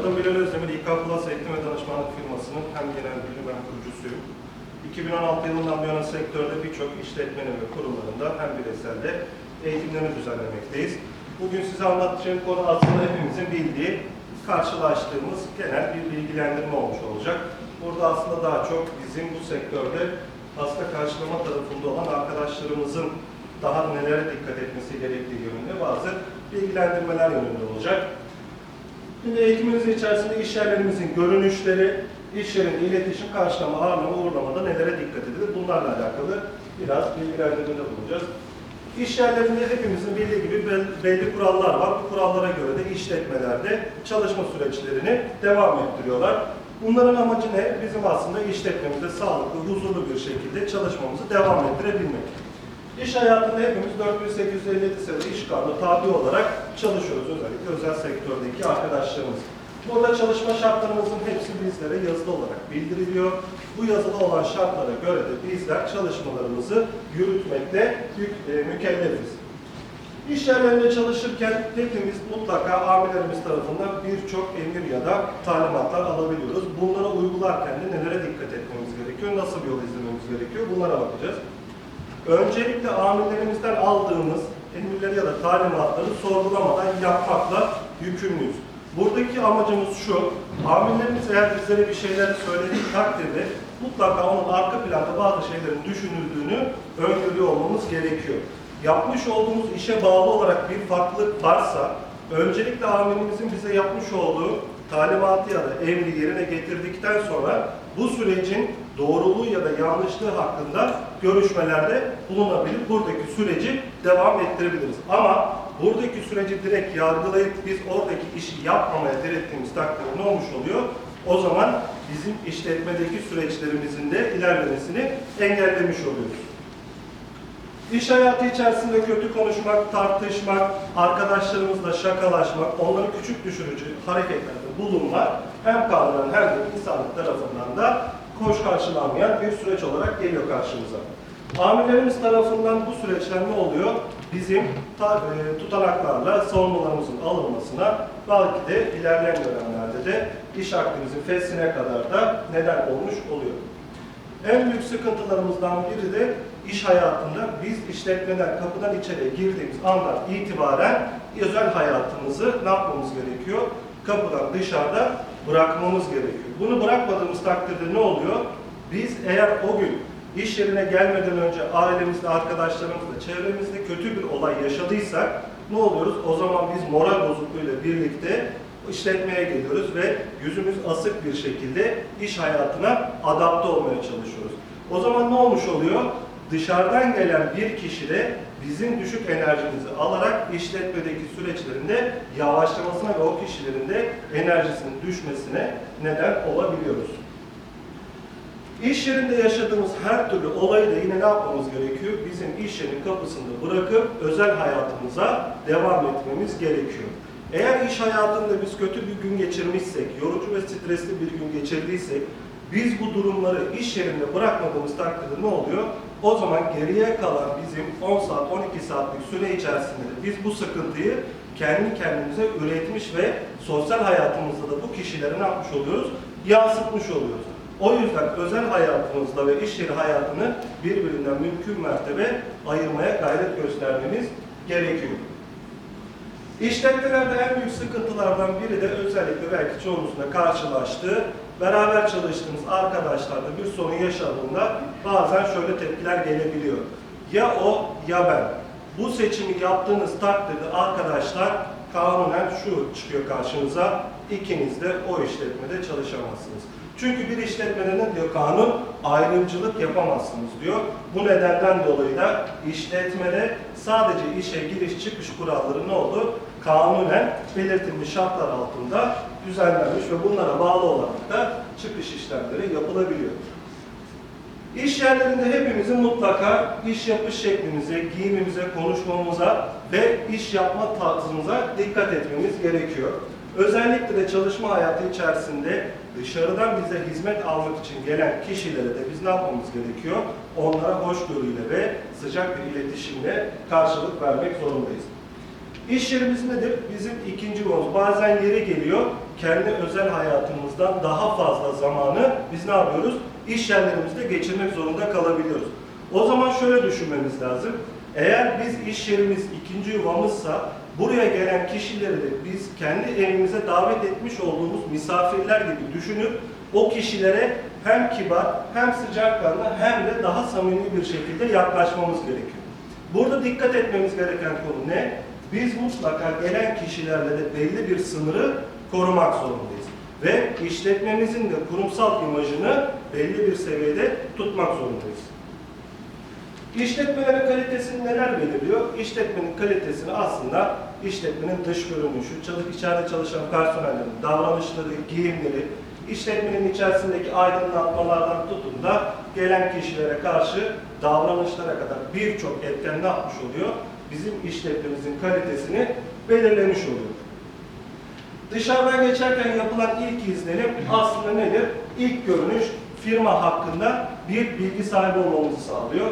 Adım Bilal Özdemir, İK Plus Eğitim ve Danışmanlık firmasının hem genel müdürü hem kurucusuyum. 2016 yılından bu yana sektörde birçok işletmenin ve kurumlarında hem bireyselde eğitimlerini düzenlemekteyiz. Bugün size anlatacağım konu aslında hepimizin bildiği, karşılaştığımız genel bir bilgilendirme olmuş olacak. Burada aslında daha çok bizim bu sektörde hasta karşılama tarafında olan arkadaşlarımızın daha nelere dikkat etmesi gerektiği yönünde bazı bilgilendirmeler yönünde olacak. Şimdi eğitimimiz içerisinde iş yerlerimizin görünüşleri, iş yerinde iletişim, karşılama, ağırlama, uğurlamada nelere dikkat edilir? Bunlarla alakalı biraz bilgilendirmede bulunacağız. İş yerlerinde hepimizin bildiği gibi bel- belli kurallar var. Bu kurallara göre de işletmelerde çalışma süreçlerini devam ettiriyorlar. Bunların amacı ne? Bizim aslında işletmemizde sağlıklı, huzurlu bir şekilde çalışmamızı devam ettirebilmek. İş hayatında hepimiz 4857 sayılı iş kanunu tabi olarak çalışıyoruz. Özellikle özel sektördeki arkadaşlarımız. Burada çalışma şartlarımızın hepsi bizlere yazılı olarak bildiriliyor. Bu yazılı olan şartlara göre de bizler çalışmalarımızı yürütmekte e, mükellefiz. İş yerlerinde çalışırken hepimiz mutlaka amirlerimiz tarafından birçok emir ya da talimatlar alabiliyoruz. Bunlara uygularken de nelere dikkat etmemiz gerekiyor, nasıl bir yol izlememiz gerekiyor bunlara bakacağız. Öncelikle amirlerimizden aldığımız emirleri ya da talimatları sorgulamadan yapmakla yükümlüyüz. Buradaki amacımız şu, amirlerimiz eğer bizlere bir şeyler söylediği takdirde mutlaka onun arka planda bazı şeylerin düşünüldüğünü öngörüyor olmamız gerekiyor. Yapmış olduğumuz işe bağlı olarak bir farklılık varsa, öncelikle amirimizin bize yapmış olduğu talimatı ya da emri yerine getirdikten sonra bu sürecin doğruluğu ya da yanlışlığı hakkında görüşmelerde bulunabilir. Buradaki süreci devam ettirebiliriz. Ama buradaki süreci direkt yargılayıp biz oradaki işi yapmamaya direttiğimiz takdirde ne olmuş oluyor? O zaman bizim işletmedeki süreçlerimizin de ilerlemesini engellemiş oluyoruz. İş hayatı içerisinde kötü konuşmak, tartışmak, arkadaşlarımızla şakalaşmak, onları küçük düşürücü hareketlerde bulunmak hem kavranan hem de insanlık tarafından da hoş karşılanmayan bir süreç olarak geliyor karşımıza. Amirlerimiz tarafından bu süreçler ne oluyor? Bizim e, tutanaklarla savunmalarımızın alınmasına belki de ilerleyen dönemlerde de iş akdimizin feshine kadar da neden olmuş oluyor. En büyük sıkıntılarımızdan biri de iş hayatında biz işletmeden kapıdan içeriye girdiğimiz andan itibaren özel hayatımızı ne yapmamız gerekiyor? Kapıdan dışarıda bırakmamız gerekiyor. Bunu bırakmadığımız takdirde ne oluyor? Biz eğer o gün iş yerine gelmeden önce ailemizle, arkadaşlarımızla, çevremizde kötü bir olay yaşadıysak ne oluyoruz? O zaman biz moral bozukluğuyla birlikte işletmeye geliyoruz ve yüzümüz asık bir şekilde iş hayatına adapte olmaya çalışıyoruz. O zaman ne olmuş oluyor? Dışarıdan gelen bir kişi de bizim düşük enerjimizi alarak işletmedeki süreçlerinde yavaşlamasına ve o kişilerin de enerjisinin düşmesine neden olabiliyoruz. İş yerinde yaşadığımız her türlü olayı da yine ne yapmamız gerekiyor? Bizim iş yerinin kapısında bırakıp özel hayatımıza devam etmemiz gerekiyor. Eğer iş hayatında biz kötü bir gün geçirmişsek, yorucu ve stresli bir gün geçirdiysek, biz bu durumları iş yerinde bırakmadığımız takdirde ne oluyor? O zaman geriye kalan bizim 10 saat, 12 saatlik süre içerisinde de biz bu sıkıntıyı kendi kendimize üretmiş ve sosyal hayatımızda da bu kişilere ne yapmış oluyoruz? Yansıtmış oluyoruz. O yüzden özel hayatımızla ve iş yeri hayatını birbirinden mümkün mertebe ayırmaya gayret göstermemiz gerekiyor. İşletmelerde en büyük sıkıntılardan biri de özellikle belki çoğunuzun da karşılaştığı, beraber çalıştığımız arkadaşlarda bir sorun yaşadığında bazen şöyle tepkiler gelebiliyor. Ya o ya ben. Bu seçimi yaptığınız takdirde arkadaşlar kanunen şu çıkıyor karşınıza, ikiniz de o işletmede çalışamazsınız. Çünkü bir işletmede ne diyor kanun? Ayrımcılık yapamazsınız diyor. Bu nedenden dolayı da işletmede sadece işe giriş çıkış kuralları ne oldu? Kanunen belirtilmiş şartlar altında düzenlenmiş ve bunlara bağlı olarak da çıkış işlemleri yapılabiliyor. İş yerlerinde hepimizin mutlaka iş yapış şeklimize, giyimimize, konuşmamıza ve iş yapma tarzımıza dikkat etmemiz gerekiyor. Özellikle de çalışma hayatı içerisinde dışarıdan bize hizmet almak için gelen kişilere de biz ne yapmamız gerekiyor? Onlara hoşgörüyle ve sıcak bir iletişimle karşılık vermek zorundayız. İş yerimiz nedir? Bizim ikinci yolumuz. Bazen yeri geliyor, kendi özel hayatımızdan daha fazla zamanı biz ne yapıyoruz? İş yerlerimizde geçirmek zorunda kalabiliyoruz. O zaman şöyle düşünmemiz lazım. Eğer biz iş yerimiz ikinci yuvamızsa buraya gelen kişileri de biz kendi evimize davet etmiş olduğumuz misafirler gibi düşünüp o kişilere hem kibar hem sıcakkanlı hem de daha samimi bir şekilde yaklaşmamız gerekiyor. Burada dikkat etmemiz gereken konu ne? Biz mutlaka gelen kişilerle de belli bir sınırı korumak zorundayız. Ve işletmemizin de kurumsal imajını belli bir seviyede tutmak zorundayız. İşletmelerin kalitesini neler belirliyor? İşletmenin kalitesini aslında işletmenin dış görünüşü, çalış, içeride çalışan personellerin davranışları, giyimleri, işletmenin içerisindeki aydınlatmalardan tutun da gelen kişilere karşı davranışlara kadar birçok etken ne yapmış oluyor? Bizim işletmemizin kalitesini belirlemiş oluyor. Dışarıdan geçerken yapılan ilk izlenim aslında nedir? İlk görünüş firma hakkında bir bilgi sahibi olmamızı sağlıyor.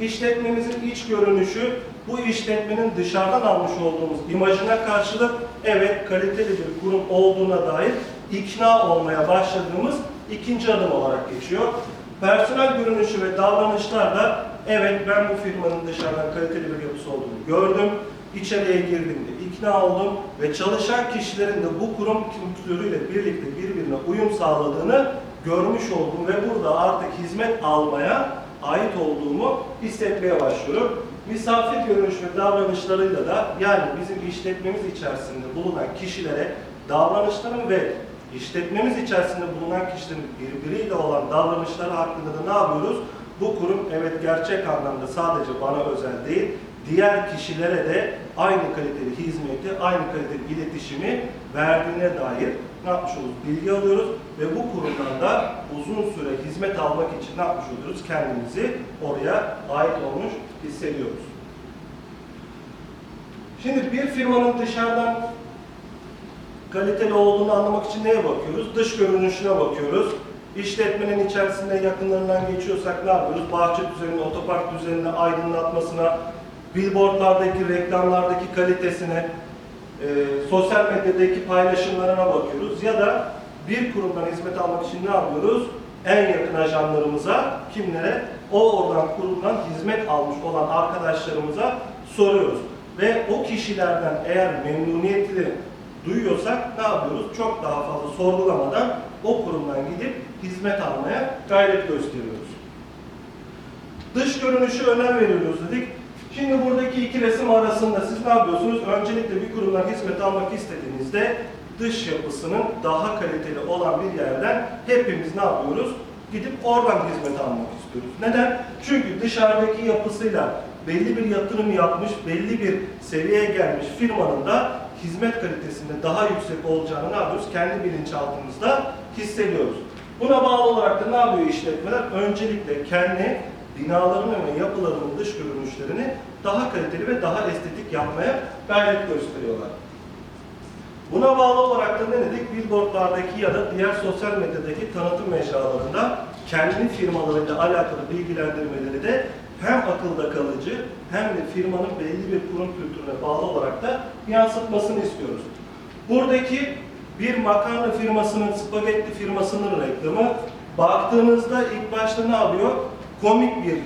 İşletmemizin iç görünüşü bu işletmenin dışarıdan almış olduğumuz imajına karşılık evet kaliteli bir kurum olduğuna dair ikna olmaya başladığımız ikinci adım olarak geçiyor. Personel görünüşü ve davranışlar da evet ben bu firmanın dışarıdan kaliteli bir yapısı olduğunu gördüm. İçeriye girdiğimde ikna oldum ve çalışan kişilerin de bu kurum kültürüyle birlikte birbirine uyum sağladığını görmüş oldum ve burada artık hizmet almaya ait olduğumu hissetmeye başlıyorum. Misafir görünüş ve davranışlarıyla da yani bizim işletmemiz içerisinde bulunan kişilere davranışların ve işletmemiz içerisinde bulunan kişilerin birbiriyle olan davranışları hakkında da ne yapıyoruz? Bu kurum evet gerçek anlamda sadece bana özel değil, diğer kişilere de aynı kaliteli hizmeti, aynı kaliteli iletişimi verdiğine dair ne yapmış oluruz? Bilgi alıyoruz ve bu kurumdan da uzun süre hizmet almak için ne yapmış oluyoruz? Kendimizi oraya ait olmuş hissediyoruz. Şimdi bir firmanın dışarıdan kaliteli olduğunu anlamak için neye bakıyoruz? Dış görünüşüne bakıyoruz. İşletmenin içerisinde yakınlarından geçiyorsak ne yapıyoruz? Bahçe düzenine, otopark düzenine, aydınlatmasına, billboardlardaki, reklamlardaki kalitesine, e, sosyal medyadaki paylaşımlarına bakıyoruz. Ya da bir kurumdan hizmet almak için ne yapıyoruz? En yakın ajanlarımıza, kimlere? O oradan kurumdan hizmet almış olan arkadaşlarımıza soruyoruz. Ve o kişilerden eğer memnuniyetli duyuyorsak ne yapıyoruz? Çok daha fazla sorgulamadan o kurumdan gidip hizmet almaya gayret gösteriyoruz. Dış görünüşe önem veriyoruz dedik. Şimdi buradaki iki resim arasında siz ne yapıyorsunuz? Öncelikle bir kurumdan hizmet almak istediğinizde dış yapısının daha kaliteli olan bir yerden hepimiz ne yapıyoruz? Gidip oradan hizmet almak istiyoruz. Neden? Çünkü dışarıdaki yapısıyla belli bir yatırım yapmış, belli bir seviyeye gelmiş firmanın da hizmet kalitesinde daha yüksek olacağını ne yapıyoruz? Kendi bilinçaltımızda hissediyoruz. Buna bağlı olarak da ne yapıyor işletmeler? Öncelikle kendi binalarının ve yapılarının dış görünüşlerini daha kaliteli ve daha estetik yapmaya gayret gösteriyorlar. Buna bağlı olarak da ne dedik? Billboardlardaki ya da diğer sosyal medyadaki tanıtım mecralarında kendi firmalarıyla alakalı bilgilendirmeleri de hem akılda kalıcı hem de firmanın belli bir kurum kültürüne bağlı olarak da yansıtmasını istiyoruz. Buradaki bir makarna firmasının, spagetti firmasının reklamı baktığınızda ilk başta ne yapıyor? Komik bir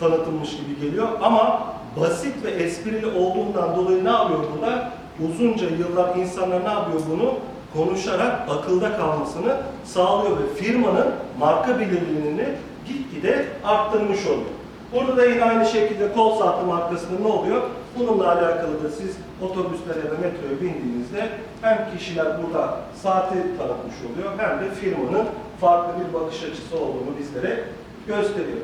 tanıtılmış gibi geliyor ama basit ve esprili olduğundan dolayı ne yapıyor burada? Uzunca yıllar insanlar ne yapıyor bunu? Konuşarak akılda kalmasını sağlıyor ve firmanın marka bilinirliğini gitgide arttırmış oluyor. Burada da yine aynı şekilde kol saati markasında ne oluyor? Bununla alakalı da siz otobüslere ya da metroya bindiğinizde hem kişiler burada saati tanıtmış oluyor hem de firmanın farklı bir bakış açısı olduğunu bizlere gösteriyor.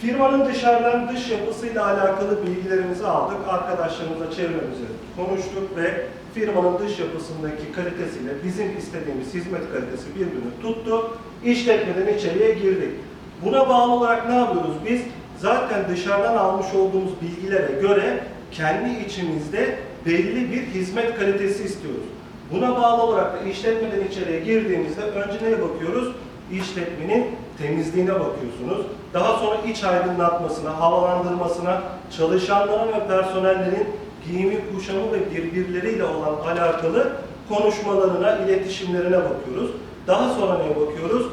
Firmanın dışarıdan dış yapısıyla alakalı bilgilerimizi aldık. Arkadaşlarımızla çevremizi konuştuk ve firmanın dış yapısındaki kalitesiyle bizim istediğimiz hizmet kalitesi birbirini tuttu. İşletmeden içeriye girdik. Buna bağlı olarak ne yapıyoruz biz? Zaten dışarıdan almış olduğumuz bilgilere göre kendi içimizde belli bir hizmet kalitesi istiyoruz. Buna bağlı olarak da işletmeden içeriye girdiğimizde önce neye bakıyoruz? İşletmenin temizliğine bakıyorsunuz. Daha sonra iç aydınlatmasına, havalandırmasına, çalışanların ve personellerin giyimi, kuşamı ve birbirleriyle olan alakalı konuşmalarına, iletişimlerine bakıyoruz. Daha sonra neye bakıyoruz?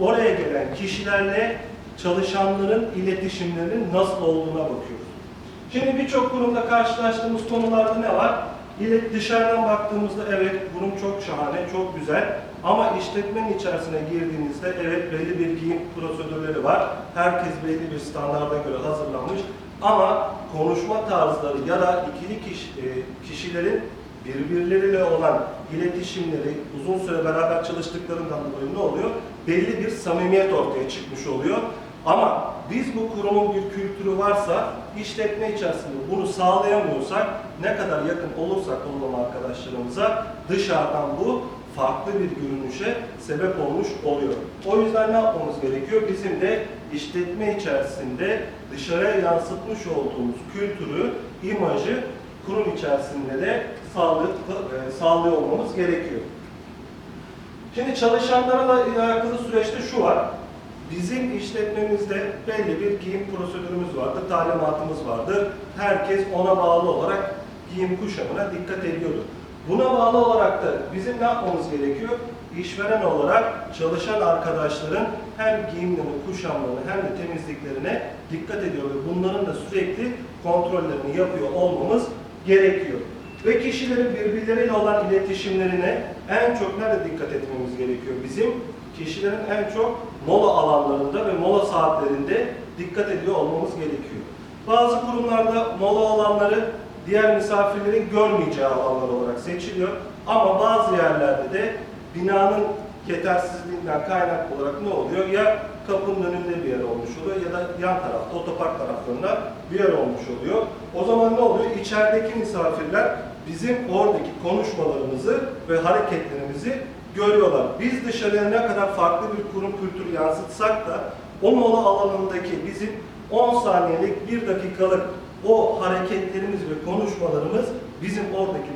Oraya gelen kişilerle çalışanların iletişimlerinin nasıl olduğuna bakıyoruz. Şimdi birçok kurumda karşılaştığımız konularda ne var? İle dışarıdan baktığımızda evet kurum çok şahane, çok güzel. Ama işletmenin içerisine girdiğinizde evet belli bir giyim prosedürleri var. Herkes belli bir standarda göre hazırlanmış. Ama konuşma tarzları ya da ikili kişi, e, kişilerin birbirleriyle olan iletişimleri uzun süre beraber çalıştıklarından dolayı ne oluyor? Belli bir samimiyet ortaya çıkmış oluyor. Ama biz bu kurumun bir kültürü varsa işletme içerisinde bunu sağlayamıyorsak ne kadar yakın olursak olalım arkadaşlarımıza dışarıdan bu farklı bir görünüşe sebep olmuş oluyor. O yüzden ne yapmamız gerekiyor? Bizim de işletme içerisinde dışarıya yansıtmış olduğumuz kültürü, imajı kurum içerisinde de sağlı, e, sağlıyor olmamız gerekiyor. Şimdi çalışanlara da alakalı süreçte şu var. Bizim işletmemizde belli bir giyim prosedürümüz vardır, talimatımız vardır. Herkes ona bağlı olarak giyim kuşamına dikkat ediyordu. Buna bağlı olarak da bizim ne yapmamız gerekiyor? İşveren olarak çalışan arkadaşların hem giyimlerini, kuşamlarını hem de temizliklerine dikkat ediyor ve bunların da sürekli kontrollerini yapıyor olmamız gerekiyor. Ve kişilerin birbirleriyle olan iletişimlerine en çok nerede dikkat etmemiz gerekiyor bizim? Kişilerin en çok mola alanlarında ve mola saatlerinde dikkat ediyor olmamız gerekiyor. Bazı kurumlarda mola alanları diğer misafirlerin görmeyeceği alanlar olarak seçiliyor. Ama bazı yerlerde de binanın yetersizliğinden kaynaklı olarak ne oluyor? Ya kapının önünde bir yer olmuş oluyor ya da yan tarafta, otopark taraflarında bir yer olmuş oluyor. O zaman ne oluyor? İçerideki misafirler bizim oradaki konuşmalarımızı ve hareketlerimizi görüyorlar. Biz dışarıya ne kadar farklı bir kurum kültürü yansıtsak da o mola alanındaki bizim 10 saniyelik, 1 dakikalık o hareketlerimiz ve konuşmalarımız bizim oradaki